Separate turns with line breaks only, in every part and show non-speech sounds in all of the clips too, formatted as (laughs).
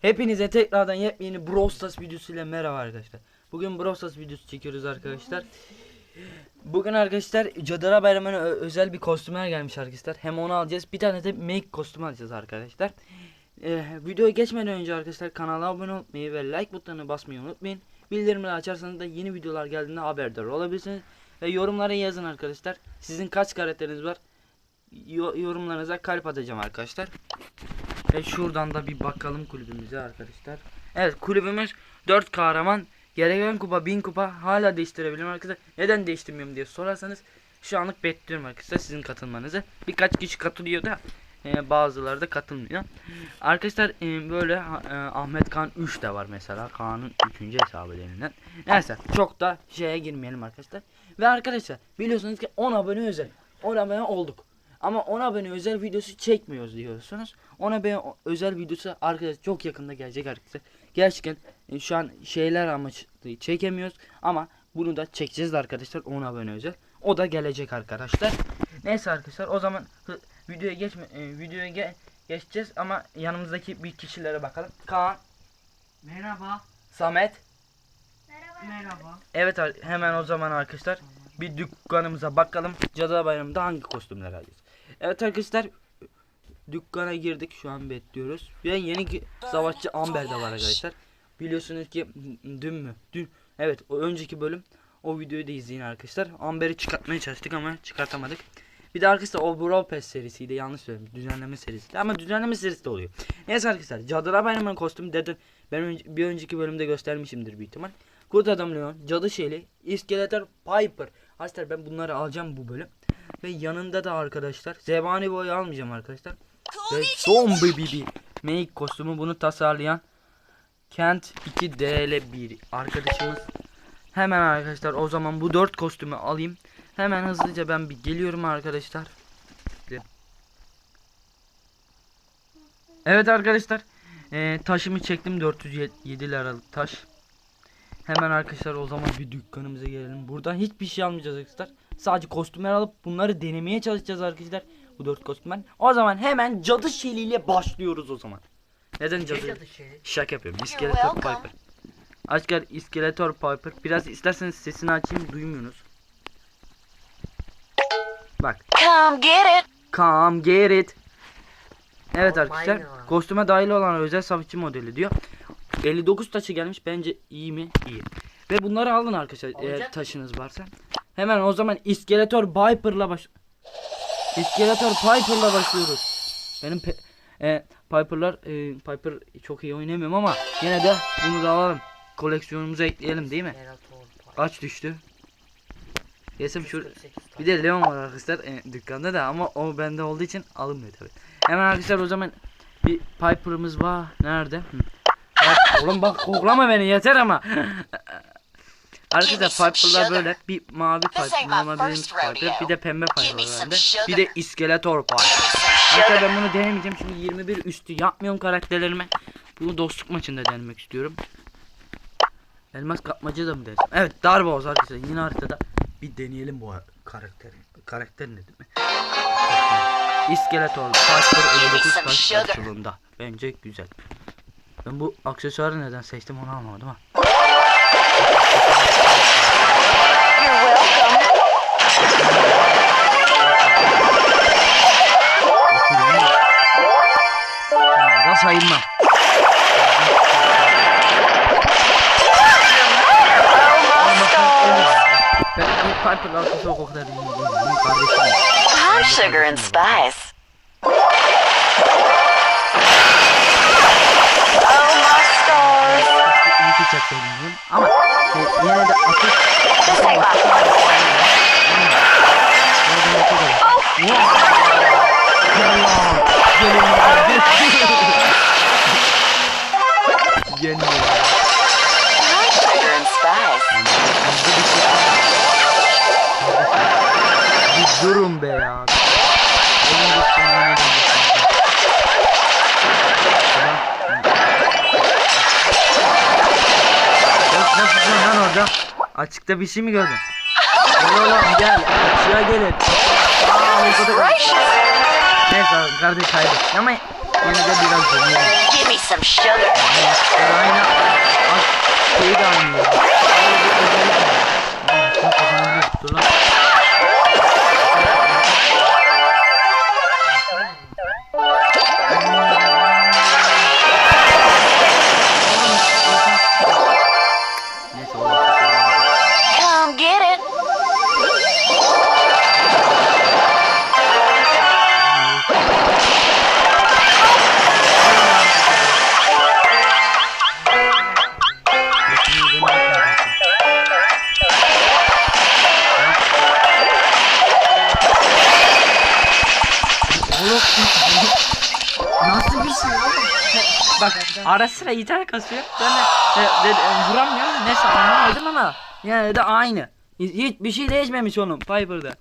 Hepinize tekrardan yepyeni Brawl Stars videosuyla merhaba arkadaşlar. Bugün Brawl videosu çekiyoruz arkadaşlar. Bugün arkadaşlar Cadıra Bayramı'na özel bir kostümer gelmiş arkadaşlar. Hem onu alacağız. Bir tane de make kostümü alacağız arkadaşlar. Ee, videoya geçmeden önce arkadaşlar kanala abone olmayı ve like butonuna basmayı unutmayın. Bildirimleri açarsanız da yeni videolar geldiğinde haberdar olabilirsiniz. Ve yorumlara yazın arkadaşlar. Sizin kaç karakteriniz var? Yo- yorumlarınıza kalp atacağım arkadaşlar. Ve şuradan da bir bakalım kulübümüze arkadaşlar. Evet kulübümüz 4 kahraman. Gereken kupa 1000 kupa hala değiştirebilirim arkadaşlar. Neden değiştirmiyorum diye sorarsanız şu anlık bekliyorum arkadaşlar sizin katılmanızı. Birkaç kişi katılıyor da e, bazıları da katılmıyor. Arkadaşlar e, böyle e, Ahmet Kan 3 de var mesela. Kaan'ın 3. hesabı denilen. Neyse çok da şeye girmeyelim arkadaşlar. Ve arkadaşlar biliyorsunuz ki 10 abone özel. 10 abone olduk. Ama 10 abone özel videosu çekmiyoruz diyorsunuz. 10 abone o- özel videosu arkadaşlar çok yakında gelecek arkadaşlar. Gerçekten e, şu an şeyler amaçlı çekemiyoruz ama bunu da çekeceğiz arkadaşlar 10 abone özel. O da gelecek arkadaşlar. Neyse arkadaşlar o zaman videoya geçme e, videoya ge- geçeceğiz ama yanımızdaki bir kişilere bakalım. Kaan,
Merhaba.
Samet.
Merhaba.
Evet ar- hemen o zaman arkadaşlar bir dükkanımıza bakalım. Cadı Bayramı'nda hangi kostümler alacağız? Evet arkadaşlar dükkana girdik şu an bekliyoruz. Ve yeni savaşçı Amber de var arkadaşlar. Biliyorsunuz ki dün mü? Dün evet o önceki bölüm o videoyu da izleyin arkadaşlar. Amber'i çıkartmaya çalıştık ama çıkartamadık. Bir de arkadaşlar o Brawl Pass serisiydi yanlış söyledim. Düzenleme serisi. Ama düzenleme serisi de oluyor. Neyse arkadaşlar Cadılar Bayramı'nın kostümü dedim. Ben bir önceki bölümde göstermişimdir büyük ihtimal. Kurt Adam Leon, Cadı Şeyli, İskeletor, Piper. Arkadaşlar ben bunları alacağım bu bölüm. Ve yanında da arkadaşlar Zebani Boy'u almayacağım arkadaşlar. Ve Zombie Bibi Make kostümü bunu tasarlayan Kent 2DL1 arkadaşımız. Hemen arkadaşlar o zaman bu 4 kostümü alayım. Hemen hızlıca ben bir geliyorum arkadaşlar. Evet arkadaşlar. Eee, taşımı çektim 407 liralık taş. Hemen arkadaşlar o zaman bir dükkanımıza gelelim. Buradan hiçbir şey almayacağız arkadaşlar. Sadece kostümler alıp bunları denemeye çalışacağız arkadaşlar. Bu dört kostümler. O zaman hemen cadı şeliyle başlıyoruz o zaman. Neden cadı?
Cadı şeyi.
Şaka yapıyorum. İskeletor Piper. Asker İskeletor Piper. Biraz isterseniz sesini açayım duymuyorsunuz. Bak.
Come get it.
Come get it. Evet
Oh
arkadaşlar. Kostüme dahil olan özel savaşçı modeli diyor. 59 taşı gelmiş. Bence iyi mi? İyi. Ve bunları alın arkadaşlar eğer
Alacak
taşınız varsa. Hemen o zaman İskeletor Piper'la baş... İskeletor Piper'la başlıyoruz. Benim pe... e, Piper'lar e, Piper çok iyi oynamıyorum ama yine de bunu da alalım. Koleksiyonumuza ekleyelim değil mi? Kaç düştü? Yesim şu
148
bir de Leon var arkadaşlar e, dükkanda da ama o bende olduğu için alınmıyor tabi. Hemen arkadaşlar o zaman bir Piper'ımız var. Nerede? Hı. Oğlum bak koklama beni yeter ama. (laughs) arkadaşlar Piper'lar böyle bir mavi Piper, normal bildiğimiz Piper, bir de pembe Piper var bende. Bir de iskeletor Piper. Arkadaşlar ben bunu denemeyeceğim şimdi 21 üstü yapmıyorum karakterlerime. Bunu dostluk maçında denemek istiyorum. Elmas kapmaca da mı dersin? Evet Darboğaz arkadaşlar yine haritada bir deneyelim bu karakter. Karakter ne mi? İskeletor Piper 59 taş karşılığında. Bence güzel. Ben bu aksesuarı neden seçtim onu anlamadım ha. İyi değilim. Benim kardeşim.
Hi, sugar and spice. Oh, my stars.
İyi ki çektim ama e, yine de atış
This ain't my place.
Yeniyor.
Hi, sugar and spice.
Bir durun be ya. Orada? Açıkta bir şey mi gördün? Gel oğlum gel. Açığa gelin. Aa. Neyse kardeş haydi. Ama Yine de biraz deneyelim.
Give me some sugar.
Ben aynı az şeyi de aynı ya. Böyle bir özellik var. Aa, sen kazanabiliyorsun. Dur lan. Bak ara sıra gitar kasıyor. Ben de, de, de, de vuramıyorum. Neyse anlamadım ama yani de aynı. Hiç, hiçbir şey değişmemiş onun Piper'da.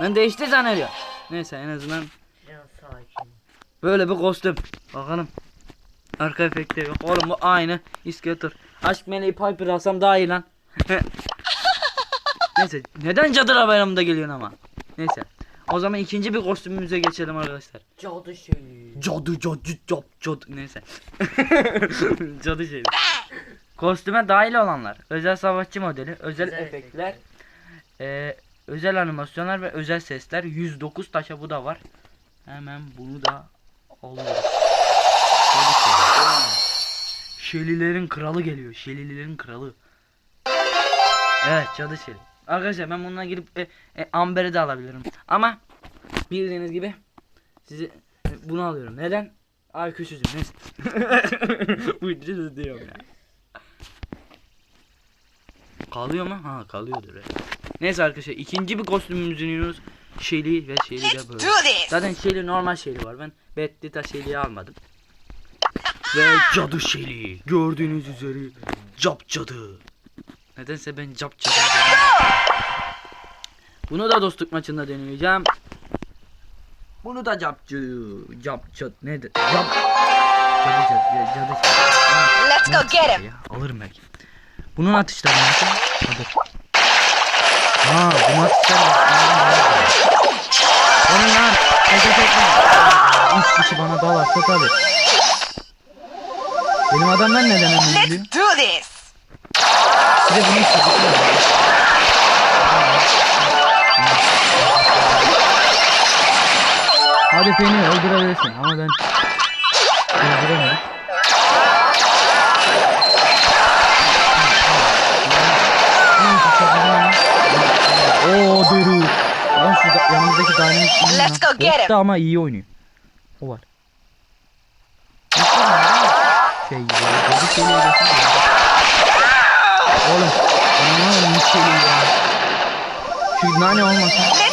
Ben değişti zannediyorum. Neyse en azından böyle bir kostüm. Bakalım. Arka efektleri yok. Oğlum bu aynı. İskeletor. Aşk meleği Piper alsam daha iyi lan. (laughs) Neyse. Neden Cadılar Bayramı'nda geliyorsun ama? Neyse. O zaman ikinci bir kostümümüze geçelim arkadaşlar.
Cadı şeyi.
Cadı cadı cadı cadı neyse. (laughs) cadı şey. Kostüme dahil olanlar. Özel savaşçı modeli, özel,
Özel
efektler, eee, özel animasyonlar ve özel sesler. 109 taşa bu da var. Hemen bunu da alıyoruz. Şelilerin kralı geliyor. Şelililerin kralı. Evet cadı şeli. Arkadaşlar ben bununla girip e, e, Amber'i de alabilirim. Ama bildiğiniz gibi sizi e, bunu alıyorum. Neden? IQ'suzum. Neyse. (laughs) Ucuz diyorum ya. Kalıyor mu? Ha kalıyordur. Evet. Neyse arkadaşlar ikinci bir kostümümüzü iniyoruz. Shelly ve Shelly de böyle. Zaten Shelly normal Shelly var. Ben Bettita Shelly'yi almadım. ve cadı Shelly. Gördüğünüz üzere cap cadı. Nedense ben cap cadı. Bunu da dostluk maçında deneyeceğim. Bunu da capçı, cap cap ne de cap cadı cadı cadı.
Let's go get him.
Ya, alırım belki. Bunun atışları nasıl? Hadi. Ha, bunun atışları. Hareket etme. Üç kişi bana dalarsa tabi. Benim adamlar neden hemen ölüyor?
Do this.
Bir de bunun Hadi beni öldürebilirsin ama ben öldüremedim. Oo duru. Lan şu yanımızdaki dynamic
Let's go get him.
Ama iyi oynuyor. O var. Şey ya, dedi şeyle uğraşıyor ya. Oğlum, bana ne olmuş şey ya. Şu nane olmasın.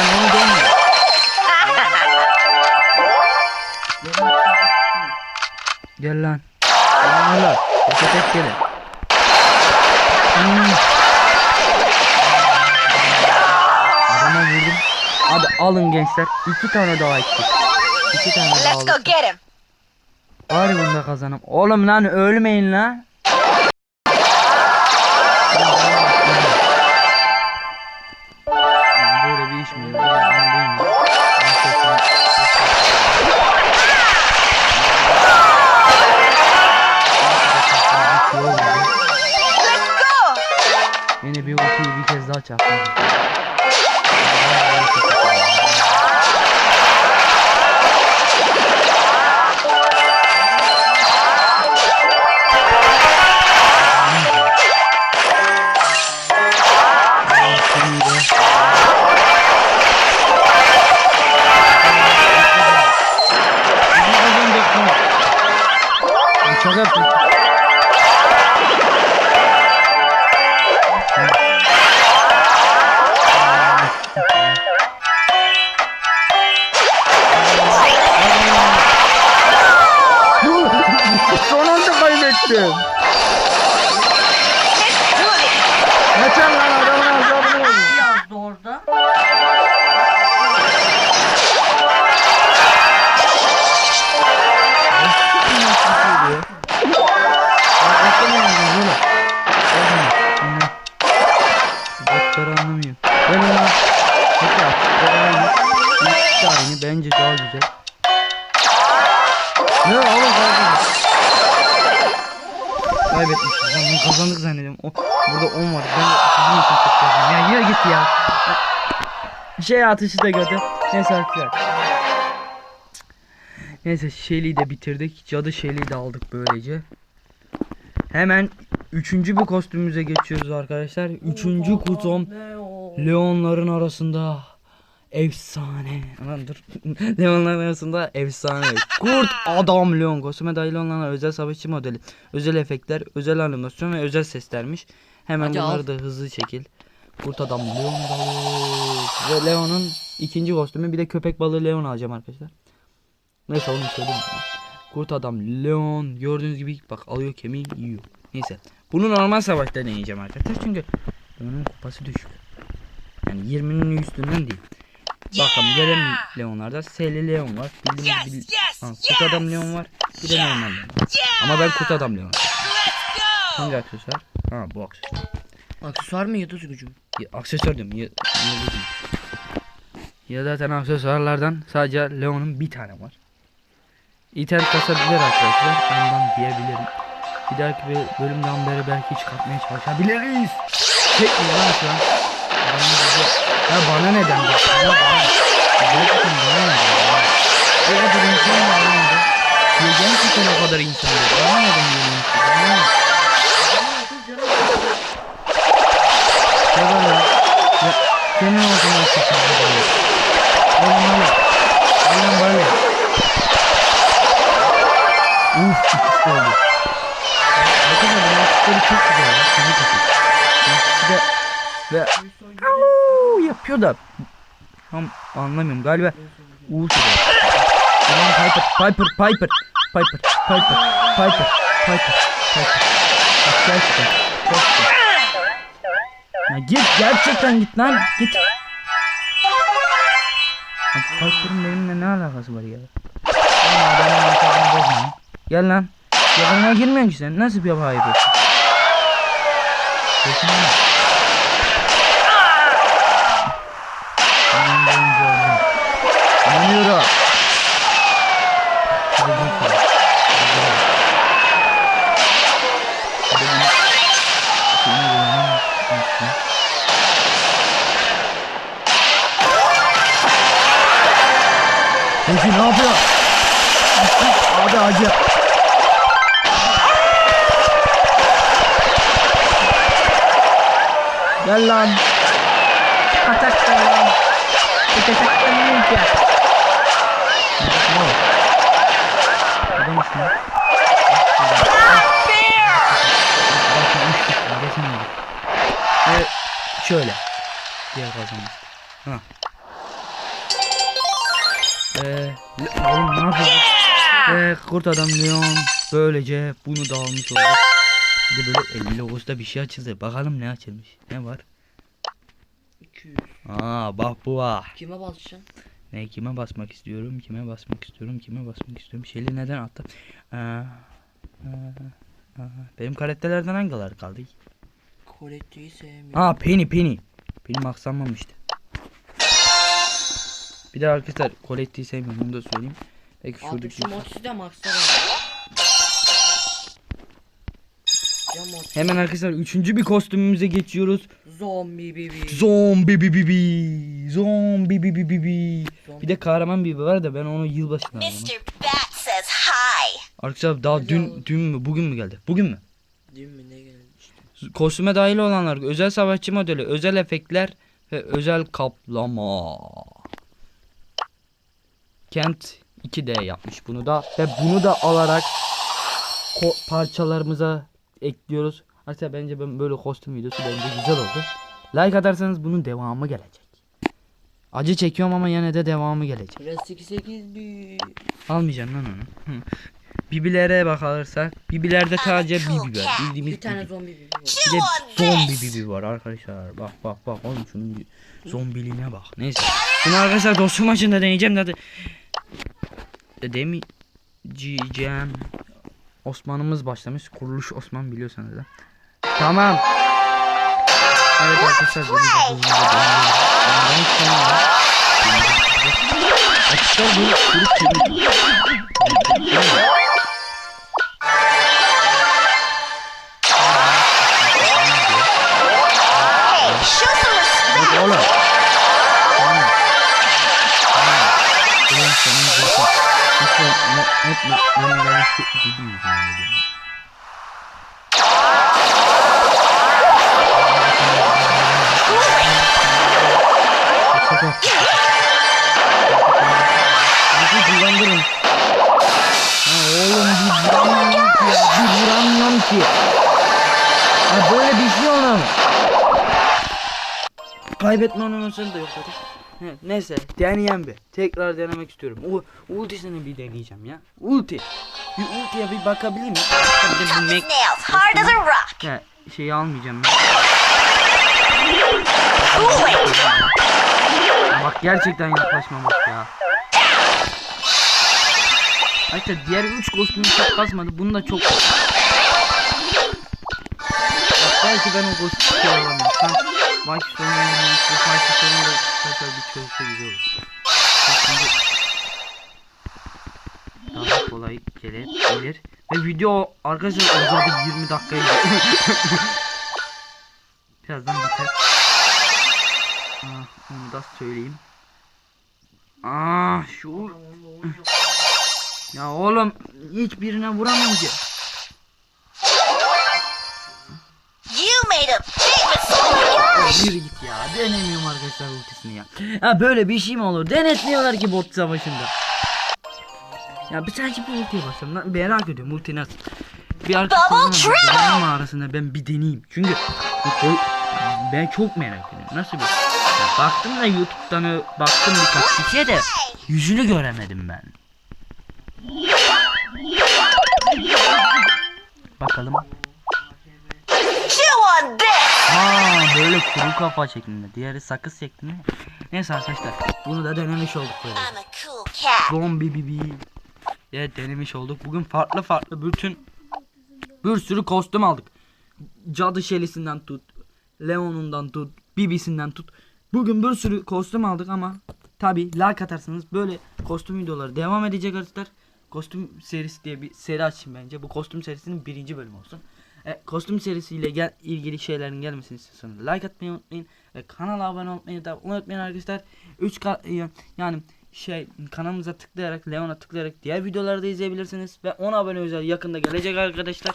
Ben onu demiyorum. Gel lan. Gel lan. Tepe tek gelin. Hmm. Adama vurdum. Hadi alın gençler. İki tane daha eksik. İki tane daha
Let's go get him.
Bari bunda kazanım. Oğlum lan ölmeyin lan. Değil mi?
Let's go.
Yine bir ultiyi bir kez daha çaktım. Şey atışı da gördü. Neyse arkadaşlar. Neyse Shelly'i de bitirdik. Cadı Shelly'i de aldık böylece. Hemen üçüncü bir kostümümüze geçiyoruz arkadaşlar. Üçüncü kutum Leonların arasında efsane. Lan dur. (laughs) Leonların arasında efsane. Kurt adam Leon kostüme dahil olan özel savaşçı modeli. Özel efektler, özel animasyon ve özel seslermiş. Hemen
Hadi
bunları
al.
da hızlı çekil. Kurt adam Leon balığı. Ve Leon'un ikinci kostümü bir de köpek balığı Leon alacağım arkadaşlar. Neyse onu söyleyeyim. Kurt adam Leon gördüğünüz gibi bak alıyor kemiği yiyor. Neyse. Bunu normal savaşta deneyeceğim arkadaşlar çünkü Leon'un kupası düşük. Yani 20'nin üstünden değil. Bakalım gelen Leon'larda Seli Leon var. Bildiğimiz bil... ha, Kurt adam Leon var. Bir de normal Leon var. Ama ben Kurt adam Leon. Hangi aksesuar? Ha bu aksesuar.
Aksesuar mı yıldız gücü mü?
Aksesuar diyorum. Ya, ya, ya zaten aksesuarlardan sadece Leon'un bir tane var. İnternet kasabilir arkadaşlar. Ondan diyebilirim. Bir dahaki bir bölümden beri belki çıkartmaya çalışabiliriz. Çekmiyor lan şu an. Bize- Ya bana neden bana. Anlamıyorum galiba Uğur gibi. Ulan Piper, Piper, Piper, Piper, Piper, Piper, Piper, Piper. Gerçekten, gerçekten. Ya git gerçekten git lan git. Bak Piper'ın benimle ne alakası var ya? Ama adamın arkasını bozma. Gel lan. Yanına girmiyorsun ki sen. Nasıl bir yapı yapıyorsun? Dokunma. Aman boyunca oldu. İnanıyorum. Hadi. Hadi. Hadi. Unutma. Peki ne yapıyor? Abi acı. Gel lan. Ataktan lan. Ataktan ninja. Ne o? Adam ismi. Bakın üç tane resim var. Ve şöyle. Diğer kazanmış. Ha. Eee oğlum ne yapıyorsun? Eee kurt adam Leon böylece bunu da almış olduk. Bir de böyle 50 Ağustos'ta bir şey açıldı. Bakalım ne açılmış. Ne var?
200.
Aa bak bu var.
Kime basacaksın?
Ne kime basmak istiyorum? Kime basmak istiyorum? Kime basmak istiyorum? Şeyli neden attı? Aa, aa, aa. Benim karakterlerden hangileri kaldı?
Colette'yi sevmiyorum.
Aa Penny Penny. Benim aksanmamıştı. Bir de arkadaşlar Colette'yi sevmiyorum onu da söyleyeyim. Belki
Artık
şuradaki
şu Mortis'i de Max'ta var. Ya Mortis.
Hemen arkadaşlar üçüncü bir kostümümüze geçiyoruz.
Zombi bibi.
Zombi bi bi bi. Zombi bi bi. Bir de kahraman bibi var da ben onu yılbaşında aldım.
Mr. Bat says hi.
Arkadaşlar daha dün dün mü bugün mü geldi? Bugün mü?
Değil mi?
Kostüme dahil olanlar özel savaşçı modeli, özel efektler ve özel kaplama. Kent 2D yapmış bunu da ve bunu da alarak parçalarımıza ekliyoruz. Arkadaşlar bence ben böyle kostüm videosu bence güzel oldu. Like atarsanız bunun devamı gelecek. Acı çekiyorum ama yine de devamı gelecek.
Plastik 8 bi.
Almayacaksın lan onu. Bibilere bakarsak, bibilerde sadece bibi var. Bildiğimiz
Bir tane
bibi.
zombi bibi var.
Bir de zombi bibi var arkadaşlar. Bak bak bak oğlum şunun zombiliğine bak. Neyse. Bunu arkadaşlar dostluk maçında deneyeceğim de. De demeyeceğim. Osman'ımız başlamış. Kuruluş Osman biliyorsanız da. Tamam. Evet arkadaşlar Arkadaşlar kurup çeviriyor. Yüzünden öldüm. Şaka. Bizi kullandırın. Ha oğlum bir vuramıyorum ki ya. Bir vuramıyorum ki. Ha böyle bir şey mu? Kaybetme onun da yok. He, Neyse deneyen bir. Tekrar denemek istiyorum. U ultisini bir deneyeceğim ya. Ulti. Bir ultiye bir bakabilir miyim? Bir de bu
nails hard as a rock.
Ya şeyi almayacağım ben. Bak gerçekten yaklaşmamak ya. Hatta diğer 3 kostümü çok kasmadı. Bunu da çok Bak, belki ben o kostümü şey alamam. Sen baş sonunda bu baş sonunda tekrar bir çözse güzel olur. Şimdi kolay gelebilir. Ve video arkadaşlar uzadı 20 dakikayı. (laughs) Birazdan biter. Ah, onu da söyleyeyim. Ah şu Ya oğlum hiçbirine vuramam ki. Yürü git ya. Denemiyorum arkadaşlar ultisini ya. Ha böyle bir şey mi olur? Denetmiyorlar ki bot savaşında. Ya bir sanki bir ultiye basalım lan. Merak ediyorum ulti nasıl. Bir deneme arasında ben bir deneyeyim. Çünkü ben çok merak ediyorum. Nasıl bir ya baktım da YouTube'dan baktım birkaç kişiye de yüzünü göremedim ben. Bakalım. Aa böyle kuru kafa şeklinde. Diğeri sakız şeklinde. Neyse arkadaşlar bunu da denemiş olduk böyle. Zombi bibi. Evet denemiş olduk. Bugün farklı farklı bütün bir sürü kostüm aldık. Cadı şelisinden tut. Leon'undan tut. Bibisinden tut. Bugün bir sürü kostüm aldık ama tabi like atarsanız böyle kostüm videoları devam edecek arkadaşlar. Kostüm serisi diye bir seri açayım bence. Bu kostüm serisinin birinci bölümü olsun. E, kostüm serisiyle gel, ilgili şeylerin gelmesini istiyorsanız like atmayı unutmayın. Ve kanala abone olmayı da unutmayın arkadaşlar. 3 yani şey kanalımıza tıklayarak Leon'a tıklayarak diğer videoları da izleyebilirsiniz. Ve 10 abone özel yakında gelecek arkadaşlar.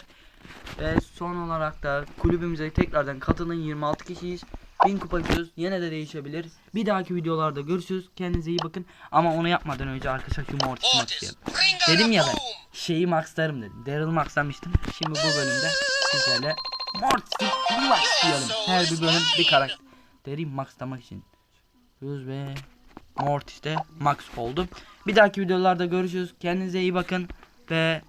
Ve son olarak da kulübümüze tekrardan katılın 26 kişiyiz. 1000 kupa gidiyoruz. Yine de değişebilir. Bir dahaki videolarda görüşürüz. Kendinize iyi bakın. Ama onu yapmadan önce arkadaşlar şu Mortis maxlayalım. Dedim ya ben şeyi maxlarım dedim. Daryl maxlamıştım. Şimdi bu bölümde sizlerle Mortis'i maxlayalım. Her bir bölüm bir karakteri maxlamak için. Yüz ve Mortis de max oldu. Bir dahaki videolarda görüşürüz. Kendinize iyi bakın ve